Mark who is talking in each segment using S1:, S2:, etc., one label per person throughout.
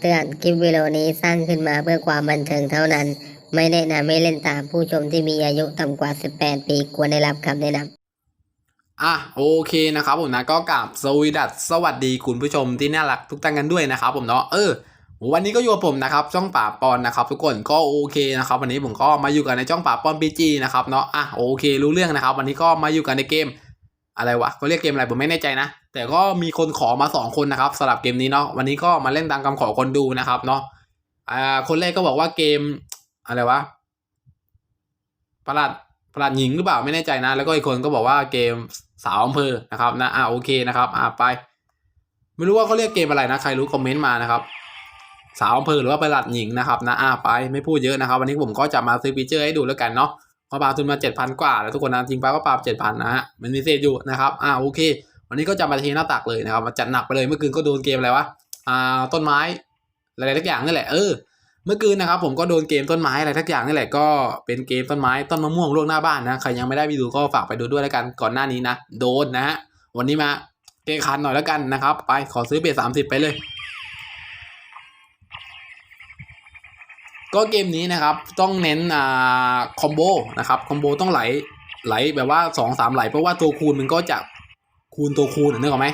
S1: คำเตือน คลิปวิดีโอนี้สร้างขึ้นมาเพื่อความบันเทิงเท่านั้น ไม่แนะนำให้เล่นตามผู้ชมที่มีอายุต่ำกว่า 18 ปีควรได้รับคำแนะนำ
S2: อะโอเคนะครับผมนะก็กราบสวีดัสสวัสดีคุณผู้ชมที่น่ารักทุกท่านกันด้วยนะครับผมเนาะเออวันนี้ก็อยู่กับผมนะครับช่องป่าปอนนะครับทุกคนก็โอเคนะครับวันนี้ผมก็มาอยู่กันในช่องป่าปอนพีจีนะครับเนาะอะโอเครู้เรื่องนะครับ วันนี้ก็มาอยู่กันในเกม อะไรวะเขาเรียกเกมอะไรผมไม่แน่ใจนะ แต่ก็มีคนขอมาสองคนนะครับสำหรับเกมนี้เนาะวันนี้ก็มาเล่นตามคำขอคนดูนะครับเนาะอ่าคนแรกก็บอกว่าเกมอะไรวะประหลัดประหลัดหญิงหรือเปล่าไม่แน่ใจนะ แล้วก็อีกคนก็บอกว่าเกมสาวอำเภอนะครับนะอ่าโอเคนะครับอ่าไป ไม่รู้ว่าเขาเรียกเกมอะไรนะ ใครรู้คอมเมนต์มานะครับ สาวอำเภอหรือว่าประหลัดหญิงนะครับนะอ่าไปไม่พูดเยอะนะครับ วันนี้ผมก็จะมาซื้อฟีเจอร์ให้ดูแล้วกันเนาะเพราะปาทุนมาเจ็ดพันกว่าแล้วทุกคนนะทิ้งไปก็ปาเจ็ดพันนะฮะมันมีเศษอยู่นะครับอ่าโอเค วันนี้ก็จะมาเทหน้าตักเลยนะครับมาจัดหนักไปเลยเมื่อคืนก็โดนเกมอะไรวะอ่าต้นไม้อะไรทักอย่างนี่แหละเออเมื่อคืนนะครับผมก็โดนเกมต้นไม้อะไรทักอย่างนี่แหละก็เป็นเกมต้นไม้ต้นมะม่วงล่วงหน้าบ้านนะใครยังไม่ได้ไปดูก็ฝากไปดูด้วยแล้วกันก่อนหน้านี้นะโดนนะฮะวันนี้มาเกคันหน่อยแล้วกันนะครับ ไปขอซื้อเบสสามสิบไปเลย ก็เกมนี้นะครับต้องเน้นอ่าคอมโบนะครับคอมโบต้องไหลไหลแบบว่าสองสามไหลเพราะว่าตัวคูณมันก็จะ คูณตัวคูณนึกออกไหม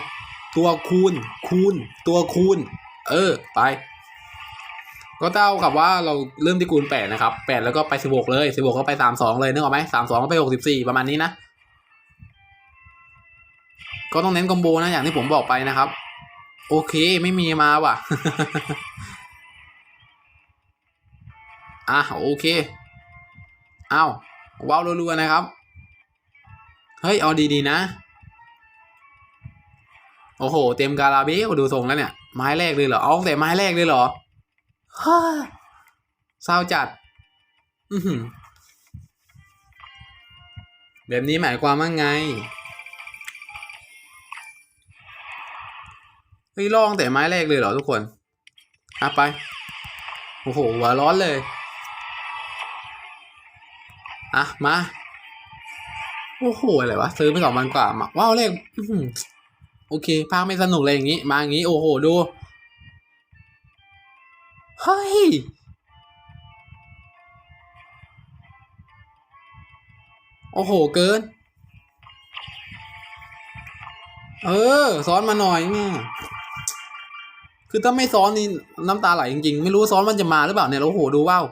S2: ตัวคูณคูณตัวคูณ เออไป ก็เท่ากับว่าเราเริ่มที่คูณแปดนะครับแปดแล้วก็ไปสิบหกเลยสิบหกก็ไปสามสองเลยนึกออกไหมสามสองก็ไปหกสิบสี่ประมาณนี้นะก็ต้องเน้นคอมโบนะอย่างที่ผมบอกไปนะครับ โอเคไม่มีมาว่ะอะโอเคเอาว้าวรัวๆนะครับ เฮ้ย เอาดีๆนะ โอ้โห เต็มกาลาเบลดูทรงแล้วเนี่ย ไม้แรกเลยเหรอ เอาแต่ไม้แรกเลยเหรอฮ่าเศร้าจัด อือหือแบบนี้หมายความว่าไง เฮ้ยลองแต่ไม้แรกเลยเหรอทุกคนอะไป โอ้โหหัวร้อนเลย อะ มา โอ้โห อะไรวะ ซื้อไปสองพันกว่ามาว้าวเลขอือ โอเคภาคไม่สนุกเลยอย่างนี้ มาอย่างนี้ โอ้โห ดู เฮ้ย โอ้โห เกิน เออ ซ้อนมาหน่อยเนี่ยคือถ้าไม่ซ้อนนี่น้ำตาไหลจริงๆ ไม่รู้ซ้อนมันจะมาหรือเปล่าเนี่ย โอ้โห ดูว้าว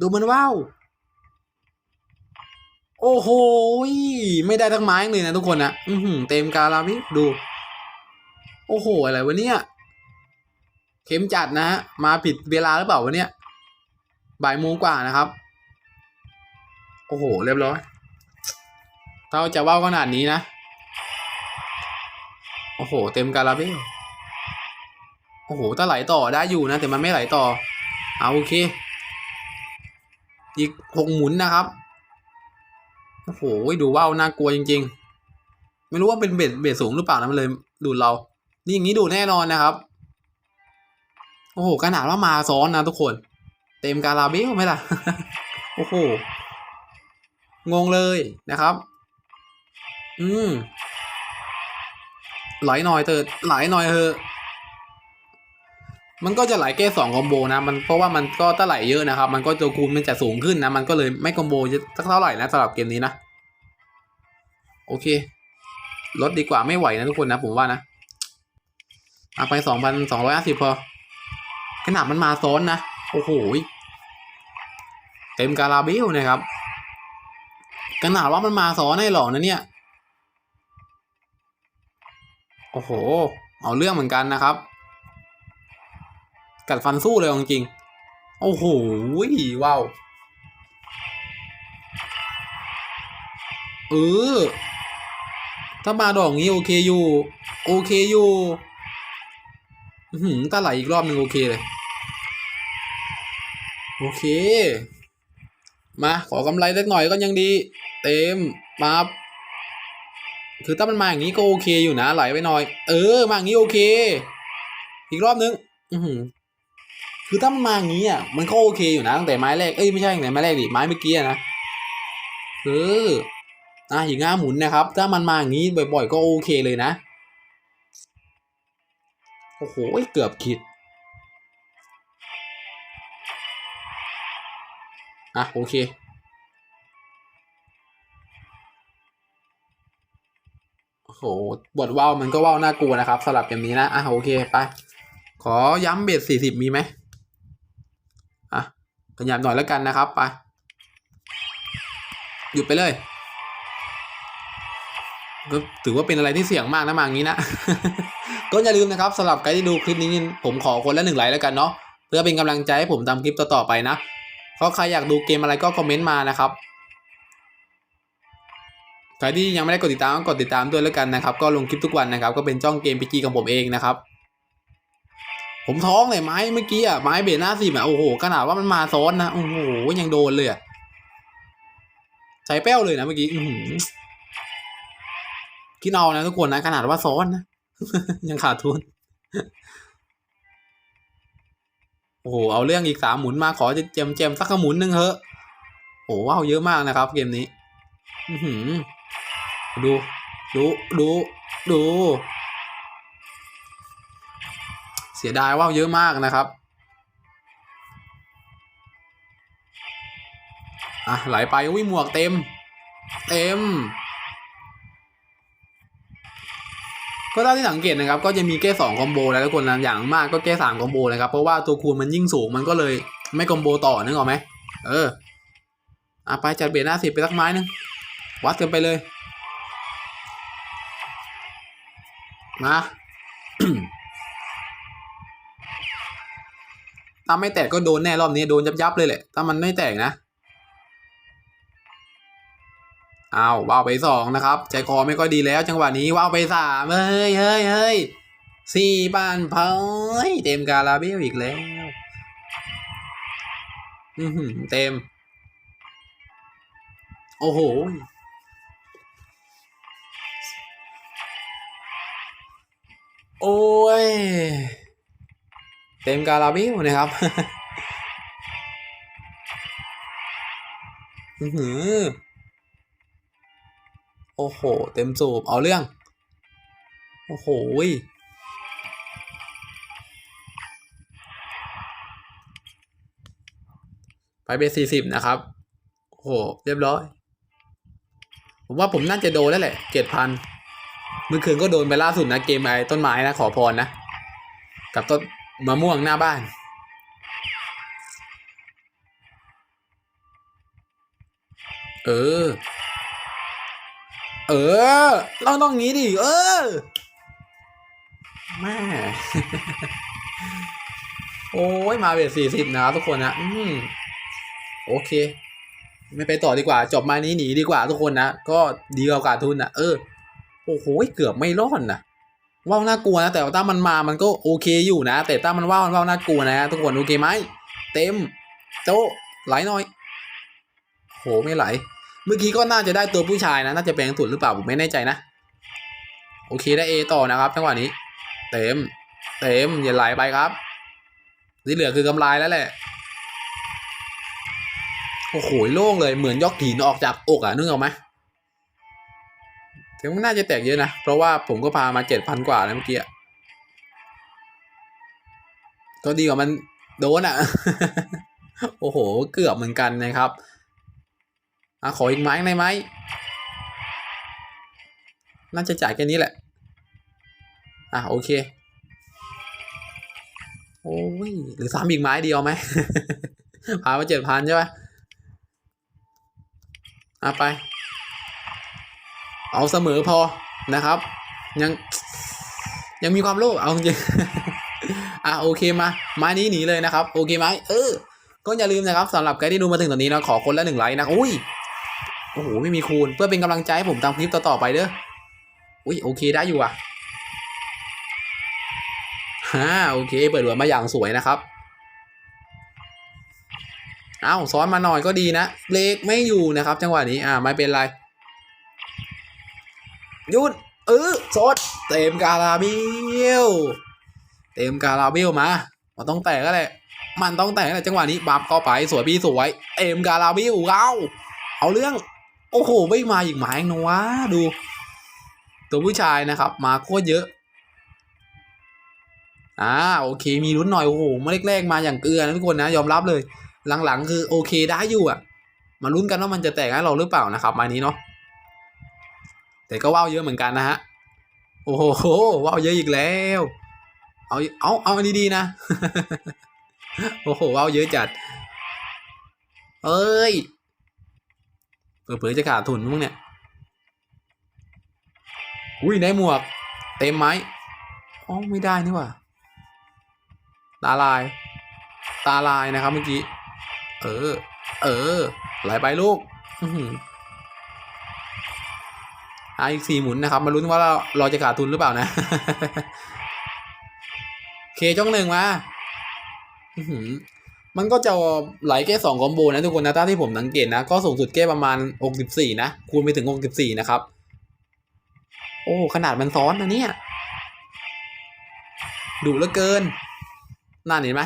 S2: ดูมันว้าว โอ้โห ไม่ได้ทั้งไม้เลยนะทุกคนนะอือหือเต็มกาลาพี่ดู โอ้โห อะไรวะเนี่ย เข็มจัดนะฮะ มาผิดเวลาหรือเปล่าวะเนี่ย บ่ายโมงกว่านะครับ โอ้โห เรียบร้อยเราจะว่าวขนาดนี้นะ โอ้โห เต็มกาลาเบลโอ้โห ถ้าไหลต่อได้อยู่นะ แต่มันไม่ไหลต่อ เอาโอเค อีกหกหมุนนะครับ โอ้โหดูว่าวน่ากลัวจริง ๆ ไม่รู้ว่าเป็นเบ็ดเบ็ดสูงหรือเปล่านะมันเลยดูดเรา นี่อย่างนี้ดูแน่นอนนะครับ โอ้โหขนาดว่ามาซ้อนนะทุกคน เต็มกาลาเบลไหมล่ะ โอ้โห งงเลยนะครับ อืมไหลหน่อยเถิดไหลหน่อยเถอะ มันก็จะไหลแค่สองคอมโบนะมันเพราะว่ามันก็ถ้าไหลเยอะนะครับ มันก็ตัวคูณมันจะสูงขึ้นนะ มันก็เลยไม่คอมโบสักเท่าไหร่นะสำหรับเกมนี้นะ โอเคลดดีกว่าไม่ไหวนะทุกคนนะ ผมว่านะเอาไปสองพันสองร้อยห้าสิบพอขนาดมันมาซ้อนนะ โอ้โหเต็มกาลาเบลนะครับขนาดว่ามันมาซ้อนให้หรอนะเนี่ย โอ้โห เอาเรื่องเหมือนกันนะครับ กัดฟันสู้เลยจริงโอ้โหว้าวเออถ้ามาดอกนี้โอเคอยู่ โอเคอยู่อือหือถ้าไหลอีกรอบหนึ่งโอเคเลย โอเค มาขอกำไรเล็กหน่อยก็ยังดี เต็มมาครับคือถ้ามันมาอย่างนี้ก็โอเคอยู่นะไหลไปหน่อย เออ มาอย่างนี้โอเค อีกรอบนึง อื คือถ้ามันมาอย่างนี้อะมันก็โอเคอยู่นะตั้งแต่ไม้แรกเอ้ยไม่ใช่ตั้งแต่ไม้แรกดิไม้เมื่อกี้นะเอออะหิงห้าหมุนนะครับ ถ้ามันมาอย่างนี้บ่อยๆ ก็โอเคเลยนะโอ้โหเกือบคิดอะโอเคโอ้โหบทว่าวมันก็ว่าวน่ากลัวนะครับสลับอย่างนี้นะ อะโอเคไป ขอย้ำเบ็ดสี่สิบมีไหม อะขยับหน่อยแล้วกันนะครับไปหยุดไปเลยก็ถือว่าเป็นอะไรที่เสี่ยงมากนะมาอย่างนี้นะ ก็อย่าลืมนะครับสำหรับใครที่ดูคลิปนี้ผมขอคนละหนึ่งไลค์แล้วกันเนาะเพื่อเป็นกำลังใจให้ผมทำคลิปต่อๆไปนะเพราะใครอยากดูเกมอะไรก็คอมเมนต์มานะครับใครที่ยังไม่ได้กดติดตามก็กดติดตามด้วยแล้วกันนะครับ ก็ลงคลิปทุกวันนะครับ ก็เป็นจ้องเกมพีจีของผมเองนะครับ ผมท้องเลยไม้เมื่อกี้อะไม้เบสหน้าสิบอะโอ้โหขนาดว่ามันมาซ้อนนะโอ้โหยังโดนเลยอะใช้แป้วเลยนะเมื่อกี้อืคิดเอานะทุกคนนะขนาดว่าซ้อนนะยังขาดทุนโอ้โหเอาเรื่องอีกสามหมุนมาขอจะเจมเจมสักหมุนหนึ่งเถอะโอ้ว้าวเยอะมากนะครับ เกมนี้ อืดูดูดูดู สียดายว่าวเยอะมากนะครับอะไหลไปอุ้ยหมวกเต็ม เต็ม ก็เท่าที่สังเกตนะครับ ก็จะมีแค่สองคอมโบแล้วทุกคนนะอย่างมากก็แค่สามคอมโบเลยครับ เพราะว่าตัวคูณมันยิ่งสูงมันก็เลยไม่คอมโบต่อนึกออกไหมเอออะไปจัดเบรหน้าสิบไปสักไม้หนึงวัดกันไปเลย มา ถ้าไม่แตกก็โดนแน่รอบนี้โดนยับยับๆเลยแหละ ถ้ามันไม่แตกนะอ้าวว่าวไปสองนะครับใจคอไม่ค่อยดีแล้ว จังหวะนี้ว่าวไปสามเฮ้ยเฮ้ยเฮ้ยสี่บ้านเพอยเต็มกาลาเบลอีกแล้วอือหือเต็ม โอ้โหโอ้ย เต็มกาลาเบลนะครับอือหือโอ้โห เต็มสูบ เอาเรื่อง โอ้โหไปเป็นสี่สิบนะครับ โอ้โห เรียบร้อย ผมว่าผมน่าจะโดนแล้วแหละเจ็ดพันเมื่อคืนก็โดนไปล่าสุดนะ เกมไอ้ต้นไม้นะ ขอพรนะ กับต้น มะม่วงหน้าบ้าน เออ เออต้องต้องงี้ดิ เออ แม่ โอ้ย มาเบสสี่สิบนะทุกคนนะ อืม โอเค ไม่ไปต่อดีกว่า จบมานี้หนีดีกว่าทุกคนนะ ก็ดีกว่าขาดทุนนะเออ โอ้โห เกือบไม่รอดนะ ว่าวน่ากลัวนะแต่ถ้ามันมามันก็โอเคอยู่นะ แต่ถ้ามันว่าวมันว่าวน่ากลัวนะ ทุกคนโอเคไหมเต็มโจะไหลหน่อย โหไม่ไหล เมื่อกี้ก็น่าจะได้ตัวผู้ชายนะ น่าจะแปลงสุดหรือเปล่าผมไม่แน่ใจนะ โอเคได้ A ต่อนะครับจังหวะนี้ เต็ม เต็มอย่าไหลไปครับที่เหลือคือกำไรแล้วแหละโอ้โหโล่งเลยเหมือนยกหินออกจากอกอะนึกออกไหม ถึงมันน่าจะแตกเยอะนะ เพราะว่าผมก็พามาเจ็ดพันกว่าแล้วเมื่อกี้ก็ดีกว่ามันโดนอะ โอ้โห เกือบเหมือนกันนะครับอะขออีกไม้ได้ไหมน่าจะจ่ายแค่นี้แหละ อะโอเค โอ้ย หรือสามอีกไม้เดียวไหมพามาเจ็ดพันใช่ไหมอะไป เอาเสมอพอนะครับ ยังยังมีความโลภเอาจริงอะโอเคมาไม้นี้หนีเลยนะครับ โอเคไหมเออ ก็อย่าลืมนะครับสำหรับใครที่ดูมาถึงตอนนี้นะขอคนละหนึ่งไลค์นะอุ้ยโอ้โหไม่มีคูณเพื่อเป็นกำลังใจให้ผมทำคลิปต่อๆไปเด้ออุ้ยโอเคได้อยู่อะฮ่าโอเค เปิดหัวมาอย่างสวยนะครับเอาซ้อนมาหน่อยก็ดีนะเบรกไม่อยู่นะครับ จังหวะนี้อ่าไม่เป็นไร ยุดเออสดเต็มกาลาเบลเต็มกาลาเบลมามันต้องแตกก็แหละมันต้องแตกแหละจังหวะนี้บับเข้าไปสวยพี่สวยเต็มกาลาเบลเอาเอาเรื่อง โอ้โหไม่มาอีกหมายนะวะดู ตัวผู้ชายนะครับ มาโคตรเยอะอ่าโอเคมีลุ้นหน่อยโอ้โหมื่อแรกๆมาอย่างเกลือนะทุกคนนะยอมรับเลย หลังๆ คือโอเคได้อยู่อะ มาลุ้นกันว่ามันจะแตกให้เราหรือเปล่านะครับมานี้เนาะ แต่ก็ว่าวเยอะเหมือนกันนะฮะ โอ้โหว่าวเยอะอีกแล้ว เอาเอาเอาอันนี้ดีนะ โอ้โหว่าวเยอะจัด เอ้ยเผื่อๆจะขาดทุนมั้งเนี่ย อุ้ยได้หมวก เต็มไหมอ๋อไม่ได้นี่ว่าตาลาย ตาลายนะครับเมื่อกี้ เออ เออไหลไปลูก อื อ่าอีกสี่หมุนนะครับ มาลุ้นว่าเราเราจะขาดทุนหรือเปล่านะ เคจ้องหนึ่งมาอืมันก็จะไหลแค่สองคอมโบนะทุกคนนะถ้าที่ผมสังเกตนะ ก็สูงสุดแค่ประมาณหกสิบสี่นะ คูณไปถึงหกสิบสี่นะครับ โอ้ ขนาดมันซ้อนนะเนี่ยดุเหลือเกินนั่นเห็นไหม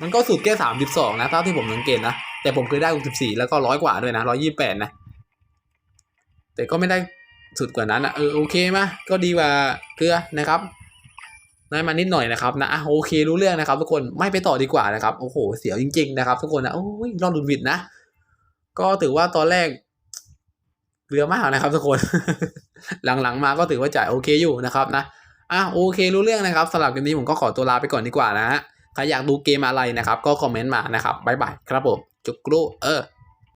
S2: มันก็สุดแค่สามสิบสองนะเท่าที่ผมสังเกตนะ แต่ผมเคยได้หกสิบสี่แล้วก็ร้อยกว่าด้วยนะร้อยี่แปดนะ แต่ก็ไม่ได้ สุดกว่านั้นนะเออโอเคมาก็ดีกว่าเกลือนะครับได้มานิดหน่อยนะครับนะอะโอเครู้เรื่องนะครับ ทุกคนไม่ไปต่อดีกว่านะครับโอ้โหเสียวจริง ๆ นะครับ ทุกคนนะโอ้ยรอดหลุดหวิดนะก็ถือว่าตอนแรกเกลือมากนะครับ ทุกคน หลังๆมาก็ถือว่าจ่ายโอเคอยู่นะครับนะอะโอเครู้เรื่องนะครับสำหรับคลิปนี้ผมก็ขอตัวลาไปก่อนดีกว่านะฮะใครอยากดูเกมอะไรนะครับ ก็คอมเมนต์มานะครับบ๊ายบายครับผมจุกกรูเออ